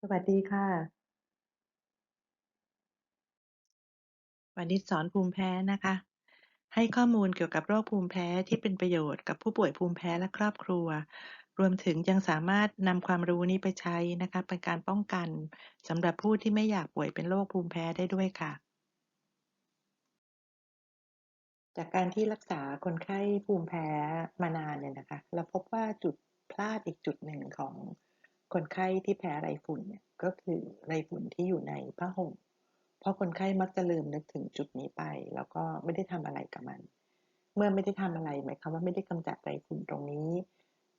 สวัสดีค่ะวนิชสอนภูมิแพ้นะคะ ให้ข้อมูลเกี่ยวกับโรคภูมิแพ้ที่เป็นประโยชน์กับผู้ป่วยภูมิแพ้และครอบครัว รวมถึงยังสามารถนำความรู้นี้ไปใช้นะคะ เป็นการป้องกันสำหรับผู้ที่ไม่อยากป่วยเป็นโรคภูมิแพ้ได้ด้วยค่ะ จากการที่รักษาคนไข้ภูมิแพ้มานานเนี่ยนะคะ เราพบว่าจุดพลาดอีกจุดหนึ่งของ คนไข้ที่แพ้ไรฝุ่นเนี่ยก็คือไรฝุ่นที่อยู่ในผ้าห่ม เพราะคนไข้มักจะลืมนึกถึงจุดนี้ไป แล้วก็ไม่ได้ทำอะไรกับมัน เมื่อไม่ได้ทำอะไรหมายความว่าไม่ได้กำจัดไรฝุ่นตรงนี้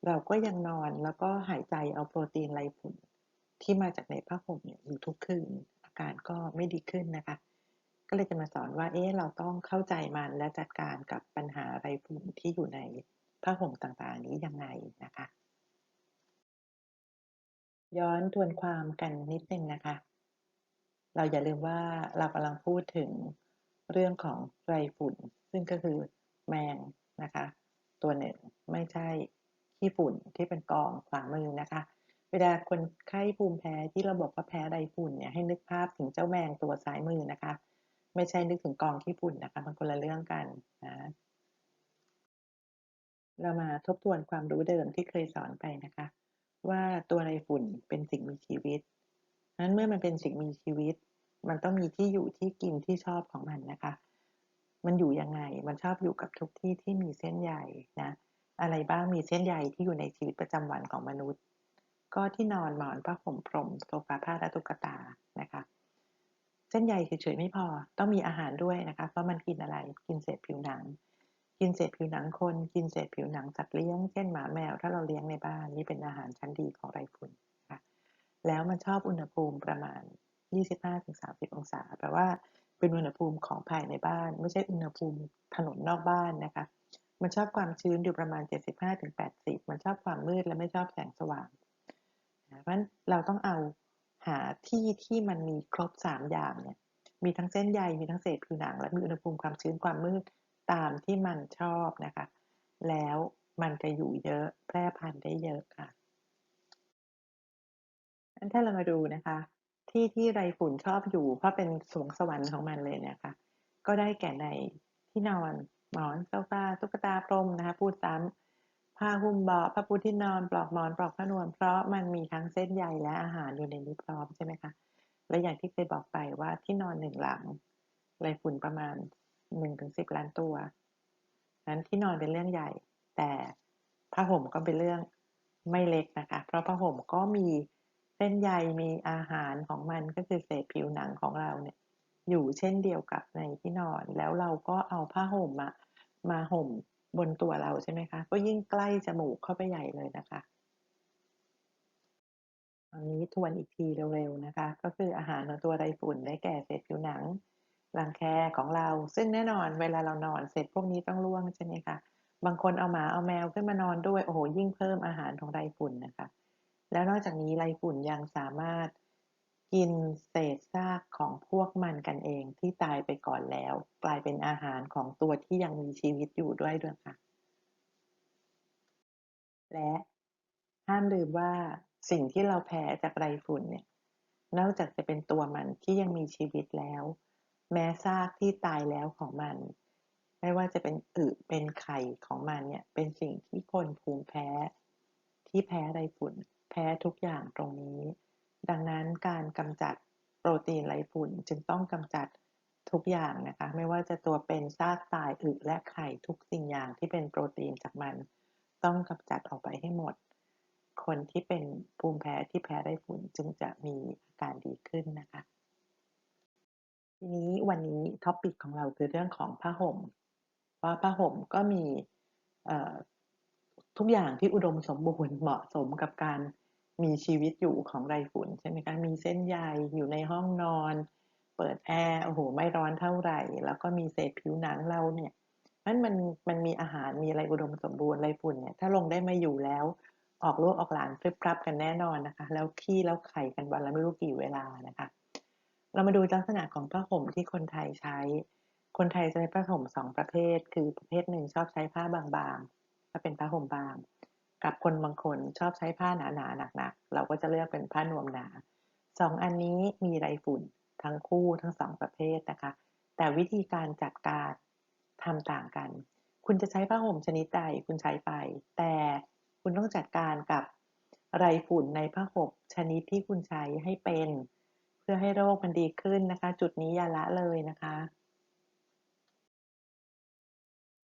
เราก็ยังนอนแล้วก็หายใจเอาโปรตีนไรฝุ่น ที่มาจากในผ้าห่มเนี่ยอยู่ทุกคืนอาการก็ไม่ดีขึ้นนะคะ ก็เลยจะมาสอนว่าเอ๊ะเราต้องเข้าใจมันและจัดการกับปัญหาไรฝุ่นที่อยู่ในผ้าห่มต่างๆนี้ยังไงนะคะ ย้อนทวนความกันนิดนึงนะคะ เราอย่าลืมว่าเรากำลังพูดถึงเรื่องของไรฝุ่น ซึ่งก็คือแมงนะคะ ตัวหนึ่งไม่ใช่ขี้ฝุ่นที่เป็นกองขวามือนะคะ เวลาคนไข้ภูมิแพ้ที่เราบอกว่าแพ้ไรฝุ่นเนี่ยให้นึกภาพถึงเจ้าแมงตัวซ้ายมือนะคะ ไม่ใช่นึกถึงกองขี้ฝุ่นนะคะมันคนละเรื่องกันนะเรามาทบทวนความรู้เดิมที่เคยสอนไปนะคะ ว่าตัวไรฝุ่นเป็นสิ่งมีชีวิตนั้นเมื่อมันเป็นสิ่งมีชีวิต มันต้องมีที่อยู่ที่กินที่ชอบของมันนะคะ มันอยู่ยังไง มันชอบอยู่กับทุกที่ที่มีเส้นใยนะ อะไรบ้างมีเส้นใยที่อยู่ในชีวิตประจำวันของมนุษย์ ก็ที่นอนหมอนผ้าห่มพรมโซฟาผ้าและตุ๊กตานะคะ เส้นใยเฉยๆไม่พอ ต้องมีอาหารด้วยนะคะ เพราะมันกินอะไร กินเศษผิวหนัง กินเศษผิวหนังคน กินเศษผิวหนังสัตว์เลี้ยง เช่นหมาแมว ถ้าเราเลี้ยงในบ้านนี่เป็นอาหารชั้นดีของไรฝุ่นค่ะแล้วมันชอบอุณหภูมิประมาณ 25-30 องศา แปลว่าเป็นอุณหภูมิของภายในบ้าน ไม่ใช่อุณหภูมิถนนนอกบ้านนะคะ มันชอบความชื้นอยู่ประมาณ 75-80 มันชอบความมืดและไม่ชอบแสงสว่างเพราะฉะนั้นเราต้องเอาหาที่ที่มันมีครบ 3 อย่างเนี่ยมีทั้งเส้นใยมีทั้งเศษผิวหนัง และมีอุณหภูมิความชื้นความมืด ตามที่มันชอบนะคะ แล้วมันจะอยู่เยอะแพร่พันธุ์ได้เยอะค่ะงั้นถ้าเรามาดูนะคะ ที่ที่ไรฝุ่นชอบอยู่ เพราะเป็นสวงสวรรค์ของมันเลยนะคะ ก็ได้แก่ในที่นอนหมอนโซฟาตุ๊กตาพรมนะคะ พูดซ้ำผ้าหุ้มเบาะผ้าปูที่นอนปลอกหมอนปลอกผ้านวม เพราะมันมีทั้งเส้นใยและอาหารอยู่ในนี้พร้อมใช่ไหมคะและอย่างที่เคยบอกไปว่าที่นอนหนึ่งหลังไรฝุ่นประมาณ หนึ่งถึงสิบล้านตัวนั้นที่นอนเป็นเรื่องใหญ่ แต่ผ้าห่มก็เป็นเรื่องไม่เล็กนะคะ เพราะผ้าห่มก็มีเส้นใยมีอาหารของมันก็คือเศษผิวหนังของเราเนี่ยอยู่เช่นเดียวกับในที่นอน แล้วเราก็เอาผ้าห่มมามาห่มบนตัวเราใช่ไหมคะ ก็ยิ่งใกล้จมูกเข้าไปใหญ่เลยนะคะตอนนี้ทวนอีกทีเร็วๆนะคะ ก็คืออาหารของตัวไรฝุ่นได้แก่เศษผิวหนัง รังแคของเรา ซึ่งแน่นอนเวลาเรานอนเสร็จพวกนี้ต้องร่วงใช่ไหมคะ บางคนเอาหมาเอาแมวขึ้นมานอนด้วย โอ้โห ยิ่งเพิ่มอาหารของไรฝุ่นนะคะ แล้วนอกจากนี้ไรฝุ่นยังสามารถกินเศษซากของพวกมันกันเองที่ตายไปก่อนแล้ว กลายเป็นอาหารของตัวที่ยังมีชีวิตอยู่ด้วยด้วยค่ะ และห้ามลืมว่าสิ่งที่เราแพ้จากไรฝุ่นเนี่ย นอกจากจะเป็นตัวมันที่ยังมีชีวิตแล้ว แม้ซากที่ตายแล้วของมัน ไม่ว่าจะเป็นอึเป็นไข่ของมันเนี่ย เป็นสิ่งที่คนภูมิแพ้ ที่แพ้ไรฝุ่น แพ้ทุกอย่างตรงนี้ ดังนั้นการกำจัดโปรตีนไรฝุ่นจึงต้องกำจัดทุกอย่างนะคะ ไม่ว่าจะตัวเป็นซากตายอึและไข่ทุกสิ่งอย่างที่เป็นโปรตีนจากมัน ต้องกำจัดออกไปให้หมด คนที่เป็นภูมิแพ้ที่แพ้ไรฝุ่นจึงจะมีอาการดีขึ้นนะคะ ทีนี้วันนี้ท็อปิกของเราคือเรื่องของผ้าห่มว่าผ้าห่มก็มีทุกอย่างที่อุดมสมบูรณ์เหมาะสมกับการมีชีวิตอยู่ของไรฝุ่นใช่ไหมคะมีเส้นใยอยู่ในห้องนอน เปิดแอร์โอ้โหไม่ร้อนเท่าไหร่ แล้วก็มีเศษผิวหนังเราเนี่ยนั้นมันมันมีอาหารมีอะไรอุดมสมบูรณ์ไรฝุ่นเนี่ยถ้าลงได้มาอยู่แล้วออกลูกออกหลานฟลิปรับกันแน่นอนนะคะ แล้วขี้แล้วไข่กันวันละไม่รู้กี่เวลานะคะ เรามาดูลักษณะของผ้าห่มที่คนไทยใช้ คนไทยใช้ผ้าห่มสองประเภท คือประเภทหนึ่งชอบใช้ผ้าบางๆ ถ้าเป็นผ้าห่มบาง กับคนบางคนชอบใช้ผ้าหนาๆหนักๆ เราก็จะเลือกเป็นผ้านวมหนา สองอันนี้มีไรฝุ่นทั้งคู่ทั้งสองประเภทนะคะ แต่วิธีการจัดการทำต่างกัน คุณจะใช้ผ้าห่มชนิดใดคุณใช้ไป แต่คุณต้องจัดการกับไรฝุ่นในผ้าห่มชนิดที่คุณใช้ให้เป็น พื่อให้โรคมันดีขึ้นนะคะ จุดนี้อย่าละเลยนะคะ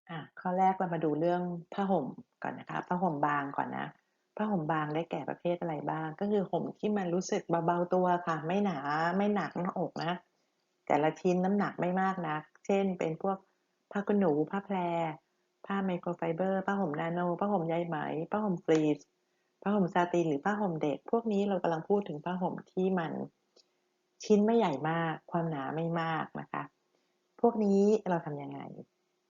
อะข้อแรกเรามาดูเรื่องผ้าห่มก่อนนะคะผ้าห่มบางก่อนนะผ้าห่มบางได้แก่ประเภทอะไรบ้าง ก็คือห่มที่มันรู้สึกเบาๆตัวค่ะ ไม่หนาไม่หนักหน้าอกนะแต่ละชิ้นน้ำหนักไม่มากนัก เช่น เป็นพวกผ้าขนหนูผ้าแพรผ้าไมโครไฟเบอร์ผ้าห่มนาโนผ้าห่มใยไหมผ้าห่มฟรีสผ้าห่มซาตินหรือผ้าห่มเด็ก พวกนี้เรากำลังพูดถึงผ้าห่มที่มัน ชิ้นไม่ใหญ่มาก ความหนาไม่มากนะคะ พวกนี้เราทำยังไง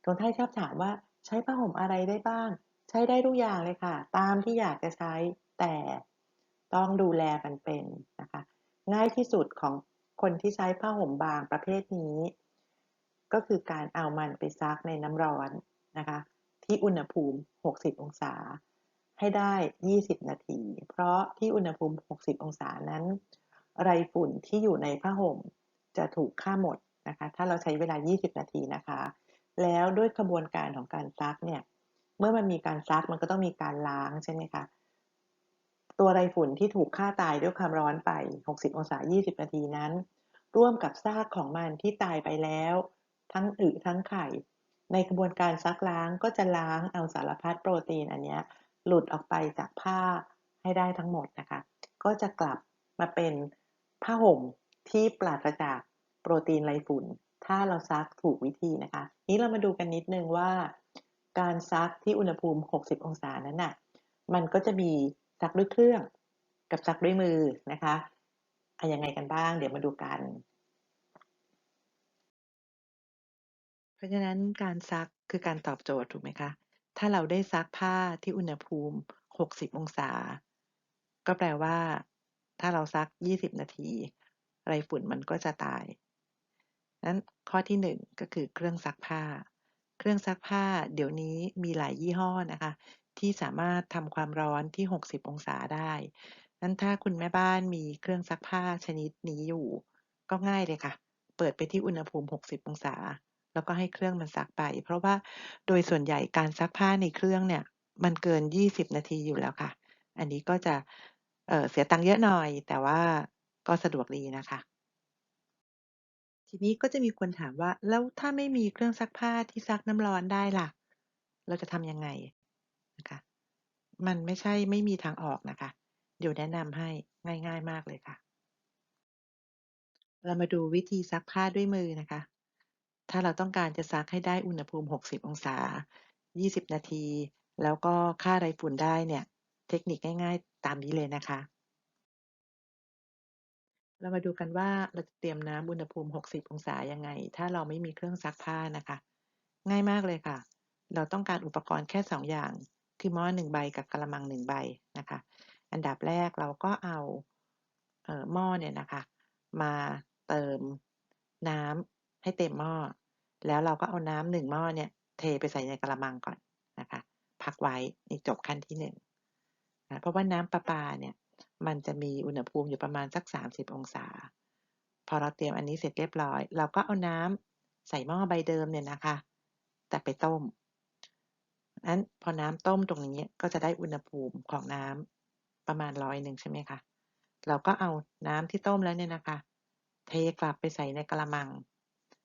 คนไทยชอบถามว่าใช้ผ้าห่มอะไรได้บ้าง ใช้ได้ทุกอย่างเลยค่ะ ตามที่อยากจะใช้แต่ต้องดูแลมันเป็นนะคะ ง่ายที่สุดของคนที่ใช้ผ้าห่มบางประเภทนี้ ก็คือการเอามันไปซักในน้ำร้อนนะคะ ที่อุณหภูมิ 60 องศา ให้ได้ 20 นาที เพราะที่อุณหภูมิ 60 องศานั้น ไรฝุ่นที่อยู่ในผ้าห่มจะถูกฆ่าหมดนะคะ ถ้าเราใช้เวลา 20 นาทีนะคะ แล้วด้วยกระบวนการของการซักเนี่ย เมื่อมันมีการซักมันก็ต้องมีการล้างใช่ไหมคะ ตัวไรฝุ่นที่ถูกฆ่าตายด้วยความร้อนไป 60 องศา 20 นาทีนั้น ร่วมกับซากของมันที่ตายไปแล้ว ทั้งอึทั้งไข่ ในกระบวนการซักล้างก็จะล้างเอาสารพัดโปรตีนอันนี้หลุดออกไปจากผ้าให้ได้ทั้งหมดนะคะ ก็จะกลับมาเป็น ผ้าห่มที่ปราศจากโปรตีนไรฝุ่น ถ้าเราซักถูกวิธีนะคะ นี้เรามาดูกันนิดนึงว่า การซักที่อุณหภูมิ 60 องศานั้นน่ะ มันก็จะมีซักด้วยเครื่องกับซักด้วยมือนะคะอะยังไงกันบ้าง เดี๋ยวมาดูกัน เพราะฉะนั้นการซักคือการตอบโจทย์ถูกไหมคะ ถ้าเราได้ซักผ้าที่อุณหภูมิ 60 องศา ก็แปลว่า ถ้าเราซัก 20 นาทีไรฝุ่นมันก็จะตายนั้นข้อที่ 1 ก็คือเครื่องซักผ้า เครื่องซักผ้าเดี๋ยวนี้มีหลายยี่ห้อนะคะ ที่สามารถทำความร้อนที่ 60 องศาได้นั้นถ้าคุณแม่บ้านมีเครื่องซักผ้าชนิดนี้อยู่ ก็ง่ายเลยค่ะ เปิดไปที่อุณหภูมิ 60 องศา แล้วก็ให้เครื่องมันซักไป เพราะว่าโดยส่วนใหญ่การซักผ้าในเครื่องเนี่ย มันเกิน 20 นาทีอยู่แล้วค่ะ อันนี้ก็จะ เเสียตังค์เยอะหน่อย แต่ว่าก็สะดวกดีนะคะ ทีนี้ก็จะมีคนถามว่า แล้วถ้าไม่มีเครื่องซักผ้าที่ซักน้ำร้อนได้ล่ะ เราจะทำยังไง นะคะ มันไม่ใช่ไม่มีทางออกนะคะ เดี๋ยวแนะนำให้ ง่าย ๆ มากเลยค่ะ เรามาดูวิธีซักผ้าด้วยมือนะคะ ถ้าเราต้องการจะซักให้ได้อุณหภูมิ 60 องศา 20 นาที แล้วก็ฆ่าไรฝุ่นได้เนี่ย เทคนิคง่ายๆ ตามนี้เลยนะคะ เรามาดูกันว่าเราจะเตรียมน้ำอุณหภูมิ 60 องศายังไง ถ้าเราไม่มีเครื่องซักผ้านะคะ ง่ายมากเลยค่ะ เราต้องการอุปกรณ์แค่ 2 อย่าง คือหม้อ1ใบกับกะละมัง 1 ใบนะคะ อันดับแรกเราก็เอาเออหม้อเนี่ยนะคะ มาเติมน้ำให้เต็มหม้อ แล้วเราก็เอาน้ำหนึ่งหม้อเนี่ยเทไปใส่ในกะละมังก่อนนะคะ พักไว้นี่จบขั้นที่หนึ่ง นะเพราะว่าน้ำประปาเนี่ยมันจะมีอุณหภูมิอยู่ประมาณสัก 30 องศา พอเราเตรียมอันนี้เสร็จเรียบร้อย เราก็เอาน้ำใส่หม้อใบเดิมเนี่ยนะคะ แต่ไปต้มนั้นพอน้ำต้มตรงนี้ก็จะได้อุณหภูมิของน้ำประมาณร้อยหนึ่งใช่ไหมคะ เราก็เอาน้ำที่ต้มแล้วเนี่ยนะคะ เทกลับไปใส่ในกะละมัง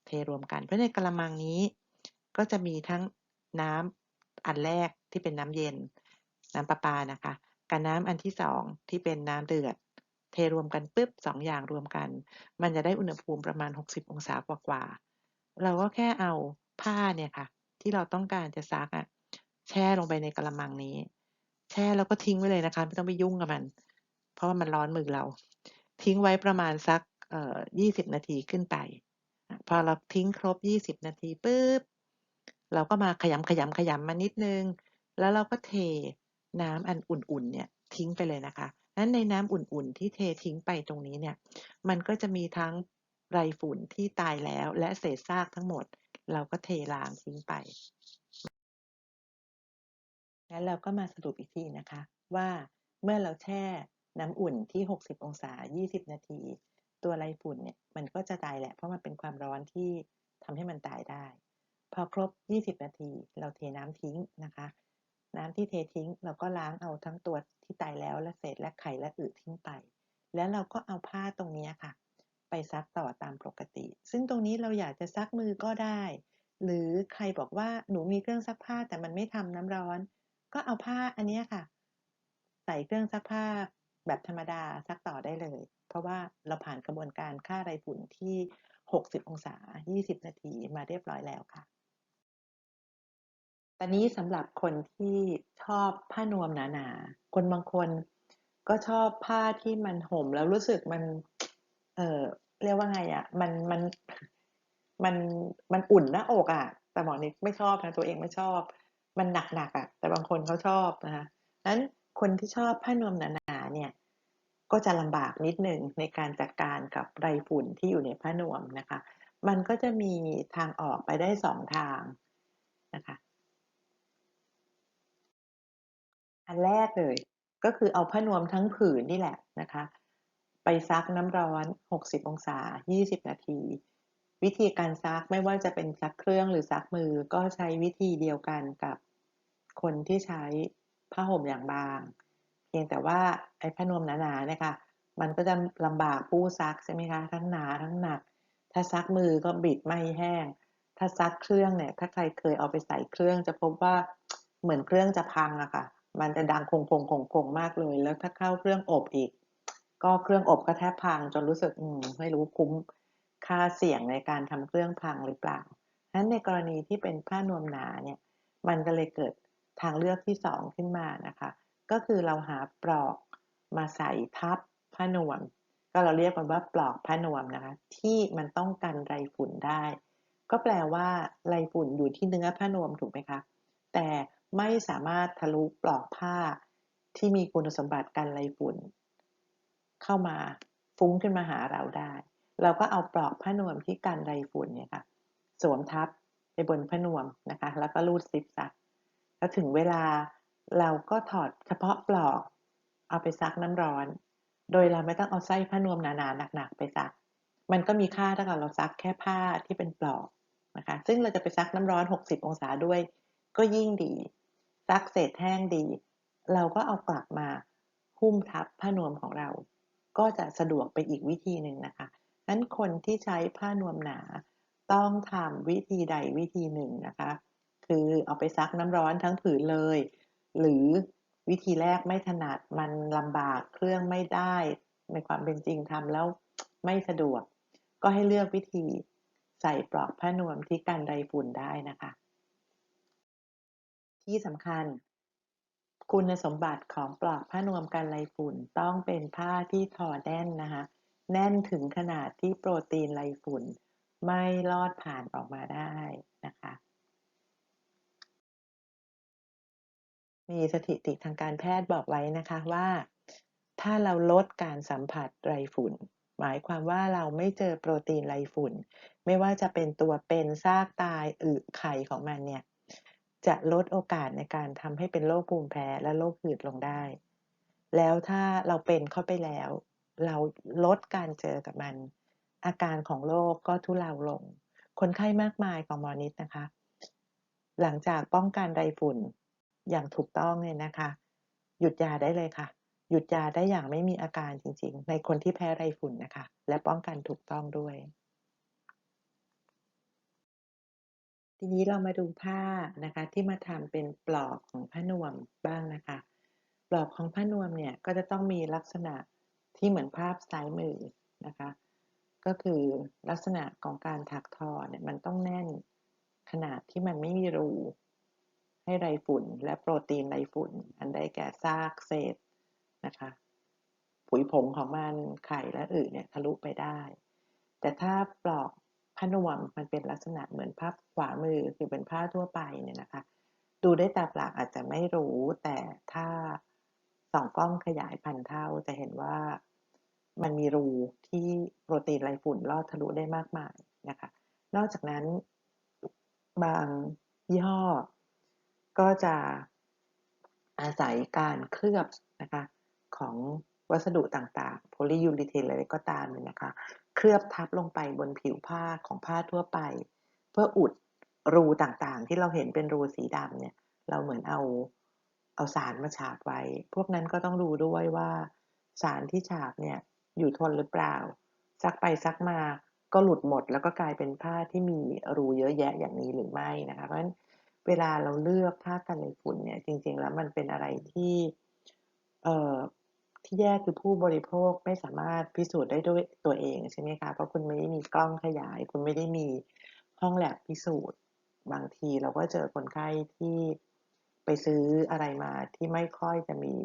เทรวมกัน เพราะในกะละมังนี้ ก็จะมีทั้งน้ำอันแรกที่เป็นน้ำเย็น น้ำประปานะคะ กับน้ำอันที่สองที่เป็นน้ำเดือด เทรวมกันปุ๊บสองอย่างรวมกัน มันจะได้อุณหภูมิประมาณ 60 องศากว่าๆเราก็แค่เอาผ้าเนี่ยค่ะ ที่เราต้องการจะซักอะแช่ลงไปในกะละมังนี้ แช่แล้วก็ทิ้งไว้เลยนะคะไม่ต้องไปยุ่งกับมัน เพราะว่ามันร้อนมือเรา ทิ้งไว้ประมาณสักเอ่อ20 นาทีขึ้นไป พอเราทิ้งครบ 20 นาทีปุ๊บเราก็มาขยำขยำขยำมานิดนึง แล้วเราก็เท น้ำอันอุ่นๆเนี่ยทิ้งไปเลยนะคะนั้นในน้ำอุ่นๆที่เททิ้งไปตรงนี้เนี่ย มันก็จะมีทั้งไรฝุ่นที่ตายแล้วและเศษซากทั้งหมด เราก็เทล้างทิ้งไป แล้วเราก็มาสรุปอีกทีนะคะ ว่าเมื่อเราแช่น้ำอุ่นที่ 60 องศา 20 นาที ตัวไรฝุ่นเนี่ยมันก็จะตายแหละ เพราะมันเป็นความร้อนที่ทำให้มันตายได้ พอครบ 20 นาที เราเทน้ำทิ้งนะคะ น้ำที่เททิ้ง เราก็ล้างเอาทั้งตัวที่ตายแล้วและเศษและไข่และอึทิ้งไป แล้วเราก็เอาผ้าตรงนี้ค่ะ ไปซักต่อตามปกติ ซึ่งตรงนี้เราอยากจะซักมือก็ได้ หรือใครบอกว่าหนูมีเครื่องซักผ้าแต่มันไม่ทำน้ำร้อน ก็เอาผ้าอันนี้ค่ะ ใส่เครื่องซักผ้าแบบธรรมดาซักต่อได้เลย เพราะว่าเราผ่านกระบวนการฆ่าไรฝุ่นที่ 60 องศา 20 นาทีมาเรียบร้อยแล้วค่ะ ตอนนี้สำหรับคนที่ชอบผ้านวมหนาๆ คนบางคนก็ชอบผ้าที่มันห่มแล้วรู้สึกมัน เออเรียกว่าไงอะ่ะ มันมันมันมันอุ่นหน้าอกอะ่ะ แต่หมอนี่ไม่ชอบนะตัวเองไม่ชอบ มันหนักๆอะ่ะ แต่บางคนเขาชอบนะคะนั้นคนที่ชอบผ้านวมหนาๆเนี่ย ก็จะลำบากนิดหนึ่งในการจัดการกับไรฝุ่นที่อยู่ในผ้านวมนะคะ มันก็จะมีทางออกไปได้สองทางนะคะ อันแรกเลย ก็คือเอาผ้านวมทั้งผืนนี่แหละนะคะ ไปซักน้ำร้อน 60 องศา 20 นาที วิธีการซักไม่ว่าจะเป็นซักเครื่องหรือซักมือก็ใช้วิธีเดียวกันกับคนที่ใช้ผ้าห่มอย่างบาง เพียงแต่ว่าไอ้ผ้านวมหนาๆเนี่ยค่ะมันก็จะลำบากผู้ซักใช่ไหมคะทั้งหนาทั้งหนัก ถ้าซักมือก็บิดไม่แห้ง ถ้าซักเครื่องเนี่ย ถ้าใครเคยเอาไปใส่เครื่องจะพบว่าเหมือนเครื่องจะพังอะค่ะ มันจะดังคงคงคงคงมากเลย แล้วถ้าเข้าเครื่องอบอีก ก็เครื่องอบก็แทบพังจนรู้สึกอืมไม่รู้คุ้มค่าเสี่ยงในการทำเครื่องพังหรือเปล่าฉะนั้นในกรณีที่เป็นผ้านวมหนาเนี่ย มันก็เลยเกิดทางเลือกที่สองขึ้นมานะคะ ก็คือเราหาปลอกมาใส่ทับผ้านวม ก็เราเรียกมันว่าปลอกผ้านวมนะคะ ที่มันต้องกันไรฝุ่นได้ ก็แปลว่าไรฝุ่นอยู่ที่เนื้อผ้านวมถูกไหมคะ แต่ ไม่สามารถทะลุปลอกผ้าที่มีคุณสมบัติกันไรฝุ่น เข้ามาฟุ้งขึ้นมาหาเราได้ เราก็เอาปลอกผ้านวมที่กันไรฝุ่นเนี่ยค่ะ สวมทับไปบนผ้านวมนะคะ แล้วก็รูดซิปซักแล้วถึงเวลาเราก็ถอดเฉพาะปลอก เอาไปซักน้ำร้อน โดยเราไม่ต้องเอาไส้ผ้านวมหนาๆหนักๆไปซัก มันก็มีค่าถ้าเกิดเราซักแค่ผ้าที่เป็นปลอกนะคะ ซึ่งเราจะไปซักน้ำร้อน 60 องศาด้วย ก็ยิ่งดี ซักเศษแห้งดี เราก็เอากลับมาหุ้มทับผ้านวมของเรา ก็จะสะดวกไปอีกวิธีหนึ่งนะคะนั้นคนที่ใช้ผ้านวมหนาต้องทำวิธีใดวิธีหนึ่งนะคะ คือเอาไปซักน้ำร้อนทั้งผืนเลย หรือวิธีแรกไม่ถนัดมันลำบากเครื่องไม่ได้ในความเป็นจริงทำแล้วไม่สะดวก ก็ให้เลือกวิธีใส่ปลอกผ้านวมที่กันไรฝุ่นได้นะคะ ที่สำคัญ คุณสมบัติของปลอกผ้านวมกันไรฝุ่นต้องเป็นผ้าที่ทอแน่นนะคะแน่นถึงขนาดที่โปรตีนไรฝุ่น ไม่ลอดผ่านออกมาได้นะคะ มีสถิติทางการแพทย์บอกไว้นะคะว่า ถ้าเราลดการสัมผัสไรฝุ่น หมายความว่าเราไม่เจอโปรตีนไรฝุ่น ไม่ว่าจะเป็นตัวเป็นซากตายอึไข่ของมันเนี่ย จะลดโอกาสในการทำให้เป็นโรคภูมิแพ้และโรคหืดลงได้ แล้วถ้าเราเป็นเข้าไปแล้ว เราลดการเจอกับมัน อาการของโรคก็ทุเลาลง คนไข้มากมายของมอนิดนะคะ หลังจากป้องกันไรฝุ่นอย่างถูกต้องเนี่ยนะคะ หยุดยาได้เลยค่ะ หยุดยาได้อย่างไม่มีอาการจริงๆ ในคนที่แพ้ไรฝุ่นนะคะ และป้องกันถูกต้องด้วย ทีนี้เรามาดูผ้านะคะที่มาทำเป็นปลอกของผ้านวมบ้างนะคะ ปลอกของผ้านวมเนี่ยก็จะต้องมีลักษณะที่เหมือนภาพซ้ายมือนะคะ ก็คือลักษณะของการถักทอเนี่ยมันต้องแน่นขนาดที่มันไม่มีรูให้ไรฝุ่น และโปรตีนไรฝุ่น อันใดแก่ซากเศษนะคะผุยผงของมันไข่และอื่นเนี่ยทะลุไปได้ แต่ถ้าปลอก นวมมันเป็นลักษณะเหมือนภาพขวามือคือเป็นผ้าทั่วไปเนี่ยนะคะ ดูได้ตาเปล่าอาจจะไม่รู้แต่ถ้าส่องกล้องขยายพันเท่าจะเห็นว่ามันมีรูที่โปรตีนไรฝุ่นลอดทะลุได้มากมายนะคะ นอกจากนั้นบางยี่ห้อ ก็จะอาศัยการเคลือบนะคะของวัสดุต่างๆ โพลียูริเทนอะไรก็ตามเนี่ยนะคะ เคลือบทับลงไปบนผิวผ้าของผ้าทั่วไป เพื่ออุดรูต่างๆ ที่เราเห็นเป็นรูสีดำเนี่ยเราเหมือนเอาเอาสารมาฉาบไว้ พวกนั้นก็ต้องดูด้วยว่า สารที่ฉาบเนี่ยอยู่ทนหรือเปล่า ซักไปซักมาก็หลุดหมด แล้วก็กลายเป็นผ้าที่มีรูเยอะแยะอย่างนี้หรือไม่นะคะเพราะฉะนั้นเวลาเราเลือกผ้ากันไรฝุ่นเนี่ยจริงๆแล้วมันเป็นอะไรที่เอ่อ ที่แย่คือผู้บริโภคไม่สามารถพิสูจน์ได้ด้วยตัวเองใช่ไหมคะ เพราะคุณไม่ได้มีกล้องขยาย คุณไม่ได้มีห้องแลบพิสูจน์ บางทีเราก็เจอคนไข้ที่ไปซื้ออะไรมาที่ไม่ค่อยจะมี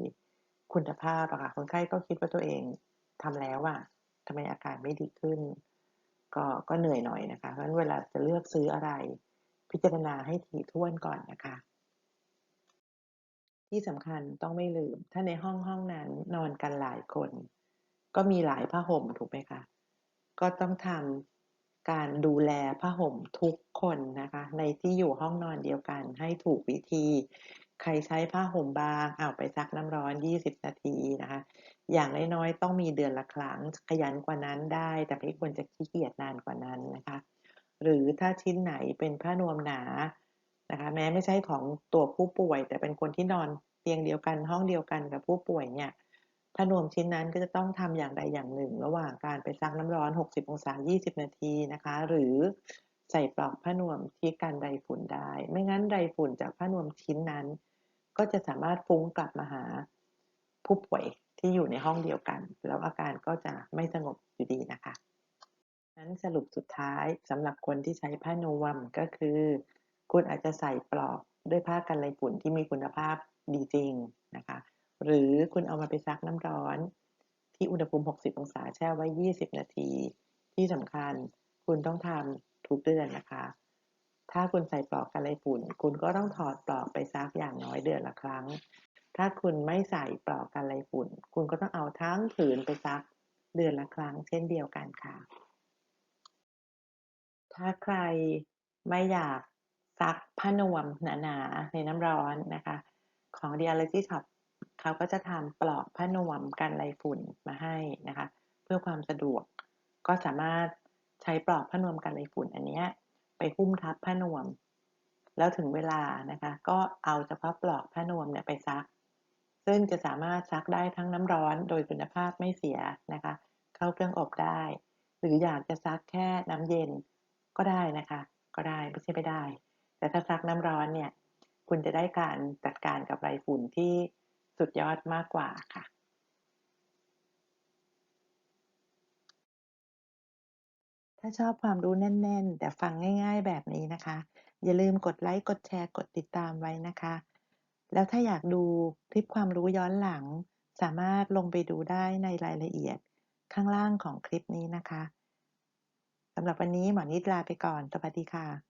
คุณภาพอะค่ะ คนไข้ก็คิดว่าตัวเองทำแล้วอะทำไมอาการไม่ดีขึ้น ก็ก็เหนื่อยหน่อยนะคะ เพราะฉะนั้นเวลาจะเลือกซื้ออะไร พิจารณาให้ถี่ถ้วนก่อนนะคะ ที่สำคัญต้องไม่ลืม ถ้าในห้องห้องนั้นนอนกันหลายคน ก็มีหลายผ้าห่มถูกไหมคะ ก็ต้องทำการดูแลผ้าห่มทุกคนนะคะ ในที่อยู่ห้องนอนเดียวกันให้ถูกวิธี ใครใช้ผ้าห่มบางเอาไปซักน้ำร้อน 20 นาทีนะคะ อย่างน้อยๆต้องมีเดือนละครั้งขยันกว่านั้นได้ แต่ไม่ควรจะขี้เกียจนานกว่านั้นนะคะ หรือถ้าชิ้นไหนเป็นผ้านวมหนา นะคะแม้ไม่ใช่ของตัวผู้ป่วย แต่เป็นคนที่นอนเตียงเดียวกันห้องเดียวกันกับผู้ป่วยเนี่ยผ้านวมชิ้นนั้นก็จะต้องทำอย่างใดอย่างหนึ่ง ระหว่างการไปซักน้ำร้อน 60 องศา 20 นาทีนะคะ หรือใส่ปลอกผ้านวมที่กันไรฝุ่นได้ ไม่งั้นไรฝุ่นจากผ้านวมชิ้นนั้น ก็จะสามารถฟุ้งกลับมาหาผู้ป่วยที่อยู่ในห้องเดียวกัน แล้วอาการก็จะไม่สงบอยู่ดีนะคะนั้นสรุปสุดท้ายสำหรับคนที่ใช้ผ้านวมก็คือ คุณอาจจะใส่ปลอกด้วยผ้ากันไรฝุ่นที่มีคุณภาพดีจริงนะคะ หรือคุณเอามาไปซักน้ำร้อน ที่อุณหภูมิ 60 องศาแช่ไว้ 20 นาที ที่สำคัญคุณต้องทำทุกเดือนนะคะ ถ้าคุณใส่ปลอกกันไรฝุ่น คุณก็ต้องถอดปลอกไปซักอย่างน้อยเดือนละครั้ง ถ้าคุณไม่ใส่ปลอกกันไรฝุ่น คุณก็ต้องเอาทั้งผืนไปซักเดือนละครั้ง เช่นเดียวกันค่ะ ถ้าใครไม่อยาก ซักผ้านวมหนาๆในน้ำร้อนนะคะ ของ Dialogy Shop เขาก็จะทำปลอกผ้านวมกันไรฝุ่นมาให้นะคะ เพื่อความสะดวกก็สามารถใช้ปลอกผ้านวมกันไรฝุ่นอันนี้ไปหุ้มทับผ้านวม แล้วถึงเวลานะคะ ก็เอาเฉพาะปลอกผ้านวมเนี่ยไปซัก ซึ่งจะสามารถซักได้ทั้งน้ำร้อนโดยคุณภาพไม่เสียนะคะ เข้าเครื่องอบได้ หรืออยากจะซักแค่น้ำเย็นก็ได้นะคะ ก็ได้ไม่ใช่ไม่ได้ แต่ถ้าซักน้ำร้อนเนี่ย คุณจะได้การจัดการกับไรฝุ่นที่สุดยอดมากกว่าค่ะถ้าชอบความรู้แน่น ๆ แต่ฟังง่าย ๆ แบบนี้นะคะ อย่าลืมกดไลค์ กดแชร์ กดติดตามไว้นะคะ แล้วถ้าอยากดูคลิปความรู้ย้อนหลัง สามารถลงไปดูได้ในรายละเอียดข้างล่างของคลิปนี้นะคะสำหรับวันนี้หมอนิดลาไปก่อน สวัสดีค่ะ